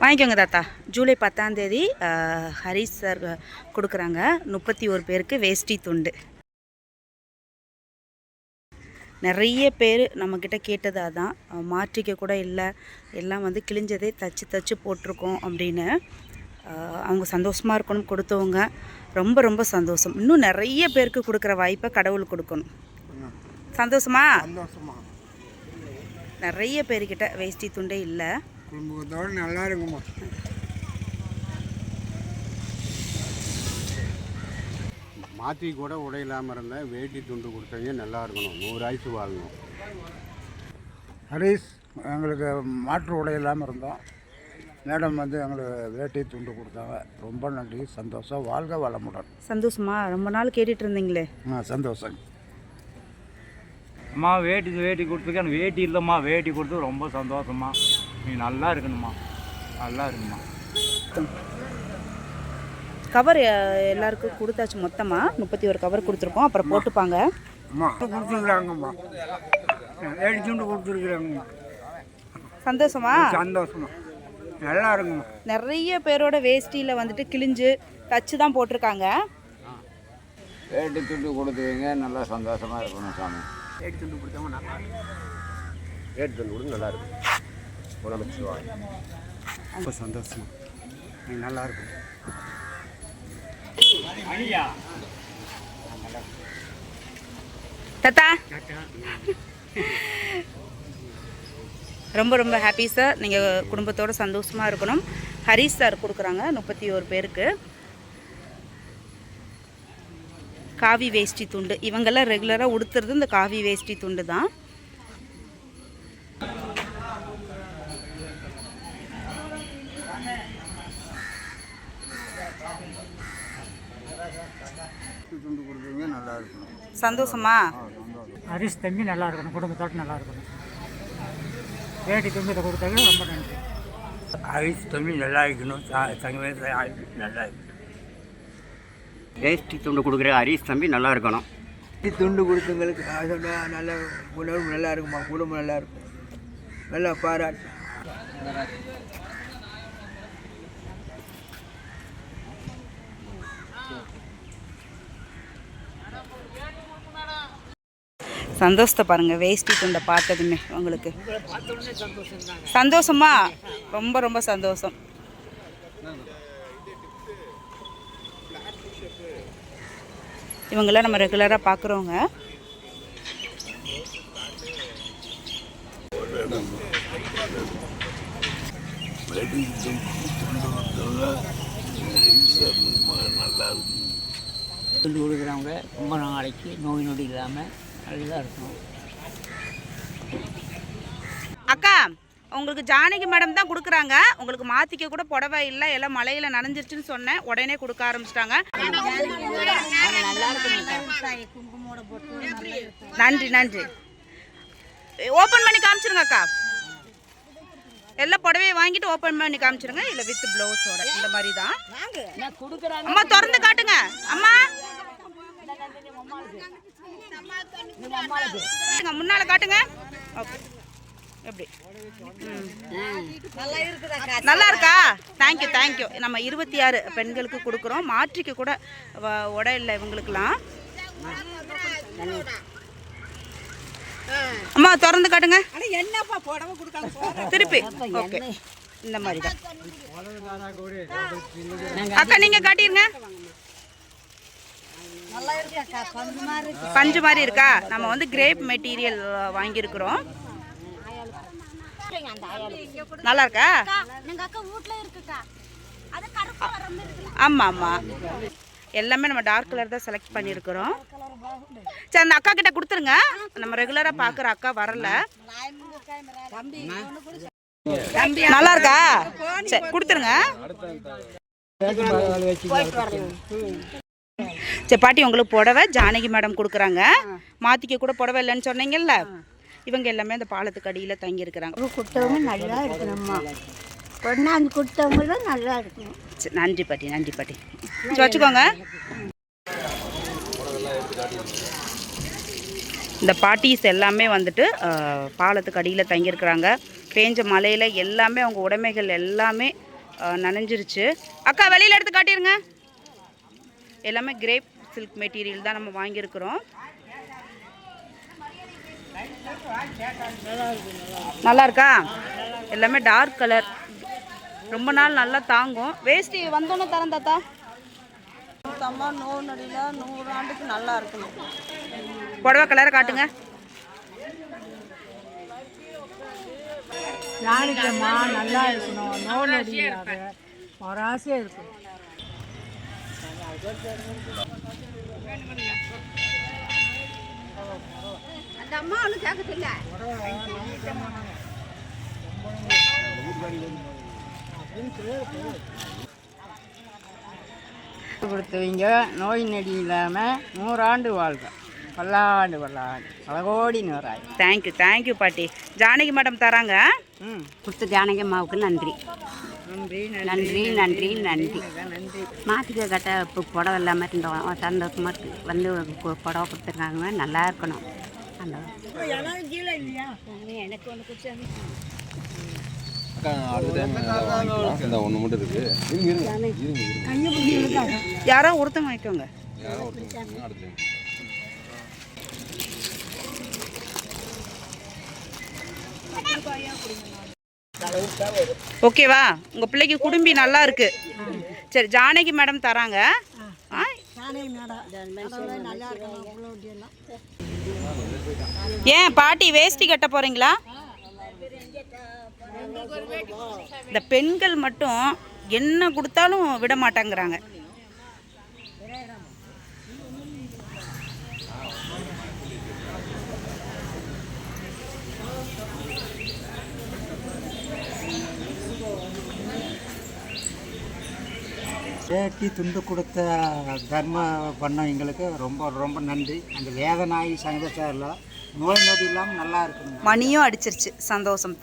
வாங்கிக்கோங்க தாத்தா. ஜூலை பத்தாம் தேதி அஹ், ஹரிஷ் சார் கொடுக்குறாங்க. முப்பத்தி ஒரு பேருக்கு வேஷ்டி துண்டு. நிறைய பேர் நம்மக்கிட்ட கேட்டது அஹ், மாற்றிக்க கூட இல்லை. எல்லாம் வந்து கிழிஞ்சதே தச்சு தச்சு போட்டிருக்கோம் அப்படின்னு. அவங்க சந்தோஷமாக இருக்கணும் கொடுத்தவங்க ரொம்ப ரொம்ப சந்தோஷம். இன்னும் நிறைய பேருக்கு கொடுக்குற வாய்ப்பை கடவுள் கொடுக்கணும். சந்தோஷமா? சந்தோஷமா. நிறைய பேர்கிட்ட வேஷ்டி துண்டே இல்லை. குடும்பத்தோடு நல்லா இருக்குமா? மாற்றி கூட உடை இல்லாமல் இருந்தேன் வேட்டி துண்டு கொடுத்தவங்க நல்லா இருக்கணும். நூறு ஆயுசு வாழணும். ஹரிஸ் எங்களுக்கு மாற்று உடை இல்லாமல் இருந்தோம் மேடம் வந்து எங்களுக்கு வேட்டி துண்டு கொடுத்தாங்க. ரொம்ப நன்றி சந்தோஷம். வாழ்க வளமுடன். சந்தோஷமா? ரொம்ப நாள் கேட்டுட்டு இருந்தீங்களே. ஆ சந்தோஷம். அம்மா வேட்டி வேட்டி கொடுத்துருக்க எனக்கு வேட்டி இல்லைம்மா வேட்டி கொடுத்து ரொம்ப சந்தோஷம்மா. நீ நல்லா இருக்கணும்மா. நல்லா இருக்குமா கவர் எல்லாருக்கும் கொடுத்தாச்சு மொத்தமாக முப்பத்தி ஒரு கவர் கொடுத்துருக்கோம். அப்புறம் போட்டுப்பாங்க. அம்மா கொடுத்துருக்குறாங்கம்மா. வேட்டி துண்டு கொடுத்துருக்குறாங்கம்மா. சந்தோஷமா? சந்தோஷமா. நல்லா இருக்குமா நிறைய பேரோட வேஷ்டியில் வந்துட்டு கிழிஞ்சு தச்சு தான் போட்டிருக்காங்க. வேட்டி துண்டு கொடுத்துவீங்க நல்லா சந்தோஷமாக இருக்கணும் சாமி. வேட்டி துண்டு கூட நல்லா இருக்கும். உடம்பு ரொம்ப சந்தோஷமா. நீ நல்லா இருக்கும். தத்தா. ரொம்ப ரொம்ப ஹாப்பி சார் நீங்கள் குடும்பத்தோட சந்தோஷமாக இருக்கணும். ஹரிஷ் சார் கொடுக்குறாங்க முப்பத்தி ஒரு பேருக்கு. காவி வேஷ்டி துண்டு. இவங்கெல்லாம் ரெகுலராக உடுத்துறது இந்த காவி வேஷ்டி துண்டு தான். சந்தோஷமா? ஹரிஷ் தம்பி நல்லா இருக்கணும். குடும்பத்தோடு நல்லா இருக்கணும். வேட்டி தும்பத்தை கொடுத்தது ரொம்ப நன்றி. ஹரிஸ் தம்பி நல்லா இருக்கணும். சங்கவேச நல்லா இருக்கணும். வேஷ்டி துண்டு கொடுக்குற ஹரிஷ் தம்பி நல்லா இருக்கணும். துண்டு கொடுத்தவங்களுக்கு அதோட நல்ல உணர்வு நல்லா இருக்குமா? குடும்பம் நல்லா இருக்கும். நல்லா பாராட்டு. சந்தோஷத்தை பாருங்க வேஷ்டி துண்டை பார்த்ததுமே உங்களுக்கு. சந்தோஷமா? ரொம்ப ரொம்ப சந்தோஷம். இவங்கெல்லாம் நம்ம ரெகுலராக பார்க்குறவங்க துண்டு கொடுக்குறவங்க ரொம்ப நாளைக்கு நோய் நொடி இல்லாமல் நல்லா இருக்கும் அக்கா உங்களுக்கு ஜானகி மேடம் தான் கொடுக்குறாங்க. உங்களுக்கு மாற்றிக்க கூட புடவை இல்லை எல்லாம் மழையில் நனைஞ்சிருச்சுன்னு சொன்னேன். உடனே கொடுக்க ஆரம்பிச்சிட்டாங்க. நன்றி நன்றி. ஓப்பன் பண்ணி காமிச்சிருங்க அக்கா. எல்லா புடவையை வாங்கிட்டு ஓப்பன் பண்ணி காமிச்சிருங்க. இல்லை வித் ப்ளவுஸோட இந்த மாதிரி தான் அம்மா திறந்து காட்டுங்க. அம்மா. முன்னால காட்டுங்க. ஓகே எப்படி. நல்லா இருக்கா? தேங்க்யூ தேங்க்யூ நம்ம இருபத்தி ஆறு பெண்களுக்கு கொடுக்குறோம். மாற்றிக்க கூட உடை இல்லை இவங்களுக்கெல்லாம். அம்மா திறந்து காட்டுங்க. திருப்பி. ஓகே இந்த மாதிரி தான் அக்கா நீங்க காட்டிருங்க. பஞ்சு மாதிரி இருக்கா. நம்ம வந்து கிரேப் மெட்டீரியல் வாங்கியிருக்கிறோம். நல்லா இருக்கா. ஆமாம் ஆமாம் எல்லாமே நம்ம டார்க் கலர் தான் செலக்ட் பண்ணியிருக்கிறோம். சரி அந்த அக்கா கிட்ட கொடுத்துருங்க. நம்ம ரெகுலராக பார்க்குற அக்கா வரல. நல்லா இருக்கா? சரி கொடுத்துருங்க. சரி பாட்டி உங்களுக்கு புடவை ஜானகி மேடம் கொடுக்குறாங்க. மாற்றிக்க கூட புடவை இல்லைன்னு சொன்னீங்கல்ல. இவங்க எல்லாமே அந்த பாலத்துக்கு அடியில் தங்கியிருக்கிறாங்க. கொடுத்தவங்க நல்லா இருக்கணும்மா. கொண்டாந்து கொடுத்தவங்க தான் நல்லா இருக்கணும். நன்றி பாட்டி நன்றி பாட்டி. வச்சுக்கோங்க. இந்த பாட்டிஸ் எல்லாமே வந்துட்டு பாலத்துக்கு அடியில் தங்கியிருக்கிறாங்க. பேஞ்ச மழையில் எல்லாமே அவங்க உடைமைகள் எல்லாமே நனைஞ்சிருச்சு. அக்கா வெளியில் எடுத்து காட்டிருங்க. எல்லாமே கிரேப் சில்க் மெட்டீரியல் தான் நம்ம வாங்கியிருக்கிறோம். நல்லா இருக்கா எல்லாமே டார்க் கலர் ரொம்ப நாள் நல்லா தாங்கும். வேஷ்டி வந்தோன்னே தரேன் தாத்தா. அம்மா நோவு நடியில் நூறு ஆண்டுக்கு நல்லா இருக்கணும். புடவை கலரை காட்டுங்க. யாருக்குமா நல்லா இருக்கணும். நொடி இல்லாத ஒரு ஆசையாக இருக்கும். அந்த அம்மா ஒன்றும் கேட்கதில்ல கொடுத்தவங்க நோய் நொடி இல்லாமல் நூறாண்டு வாழ்க. பல்லாண்டு பல்லாண்டு. பல கோடி நூறாய் தேங்க்யூ தேங்க்யூ பாட்டி. ஜானகி மேடம் தராங்க. ம். கொடுத்த ஜானகி அம்மாவுக்கு நன்றி. நன்றி நன்றி. நன்றி நன்றி மாட்டுக்கு கட்ட இப்போ புடவை இல்லாமல் இருந்தோம். இருக்குது வந்து புடவை கொடுத்துருக்காங்க. நல்லா இருக்கணும். எனக்கு ஒன்று மட்டும் இருக்கு. இருங்க யாரோ ஒருத்தங்க வாங்கிக்கோங்க. ஓகேவா? உங்கள் பிள்ளைக்கு குடும்பி நல்லா இருக்கு. சரி ஜானகி மேடம் தராங்க. ஏன் பாட்டி வேஷ்டி கட்ட போறீங்களா? இந்த பெண்கள் மட்டும் என்ன கொடுத்தாலும் விட மாட்டாங்கிறாங்க வேட்டி துண்டு கொடுத்த தர்ம பண்ணவங்களுக்கு ரொம்ப ரொம்ப நன்றி. அந்த வேதனாயி சங்கத்தில் நோய் நொடி இல்லாமல் நல்லா இருக்கணும் மணியும் அடிச்சிருச்சு. சந்தோஷம்.